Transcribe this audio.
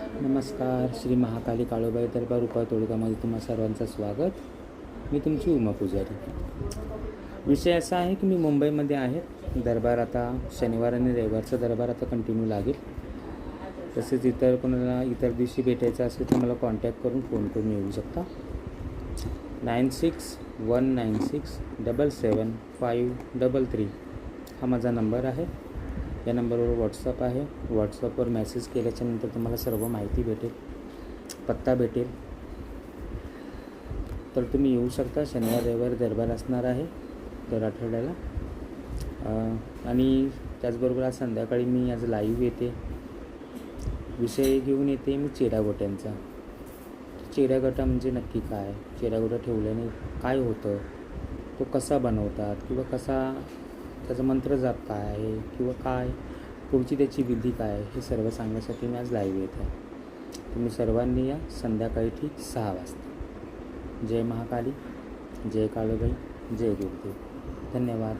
नमस्कार श्री महाकाली काळोबाई दरबार उपाय तोडकामध्ये तुम्हा सर्वांचं स्वागत. मी तुमची उमा पुजारी. विषय असा आहे की मी मुंबईमध्ये आहे. दरबार आता शनिवार आणि रविवारचा दरबार आता कंटिन्यू लागेल. तसेच इतर कोणाला इतर दिवशी भेटायचं असेल तर मला कॉन्टॅक्ट करून फोन करून येऊ शकता. Nine six one nine six double seven five double three हा माझा नंबर आहे. या नंबरवर व्हॉट्सअप आहे. व्हॉट्सअपवर मेसेज केल्याच्यानंतर तुम्हाला सर्व माहिती भेटेल. पत्ता भेटेल. तर तुम्ही येऊ शकता. शनिवार रविवार दरबार असणार आहे. दर आठवड्याला. आणि त्याचबरोबर आज संध्याकाळी मी आज लाईव्ह येते. विषय घेऊन येते मी चेडागोट्यांचा. चेडागोटा म्हणजे नक्की काय? चेडागोटा ठेवल्याने काय होतं? तो कसा बनवतात? किंवा कसा त्याचा मंत्र जाप काय आहे किंवा काय? पुढची त्याची विधी काय आहे? हे सर्व सांगण्यासाठी मी आज लाईव्ह येत आहे. तुम्ही सर्वांनी या संध्याकाळी ठीक सहा वाजता. जय महाकाली जय काळोबाई जय गुरुदेव. धन्यवाद.